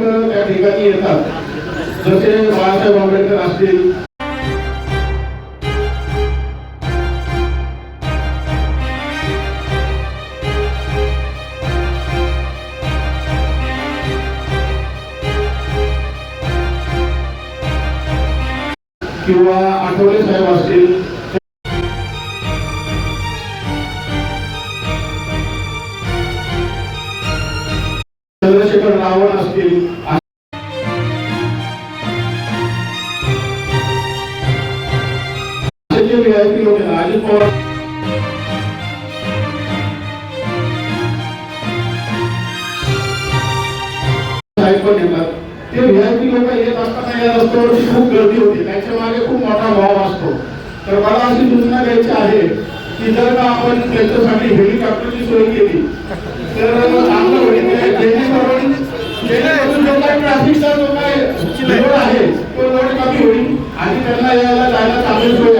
लोक त्या ठिकाणी येतात जसे बाळासाहेब आंबेडकर असतील किंवा आठवले साहेब असतील चंद्रशेखर रावण असतील अजित पवार. साहेब पण येतात. ते व्हीआयपी लोक येत असताना या रस्त्यावरती खूप गर्दी होती. त्यांच्या मागे खूप मोठा भाव असतो. तर मला अशी सूचना द्यायची आहे की जर का आपण त्यांच्यासाठी हेलिकॉप्टरची सोय केली तर चेन्नईमधून जो आहे. आणि त्यांना यायला जायला सोय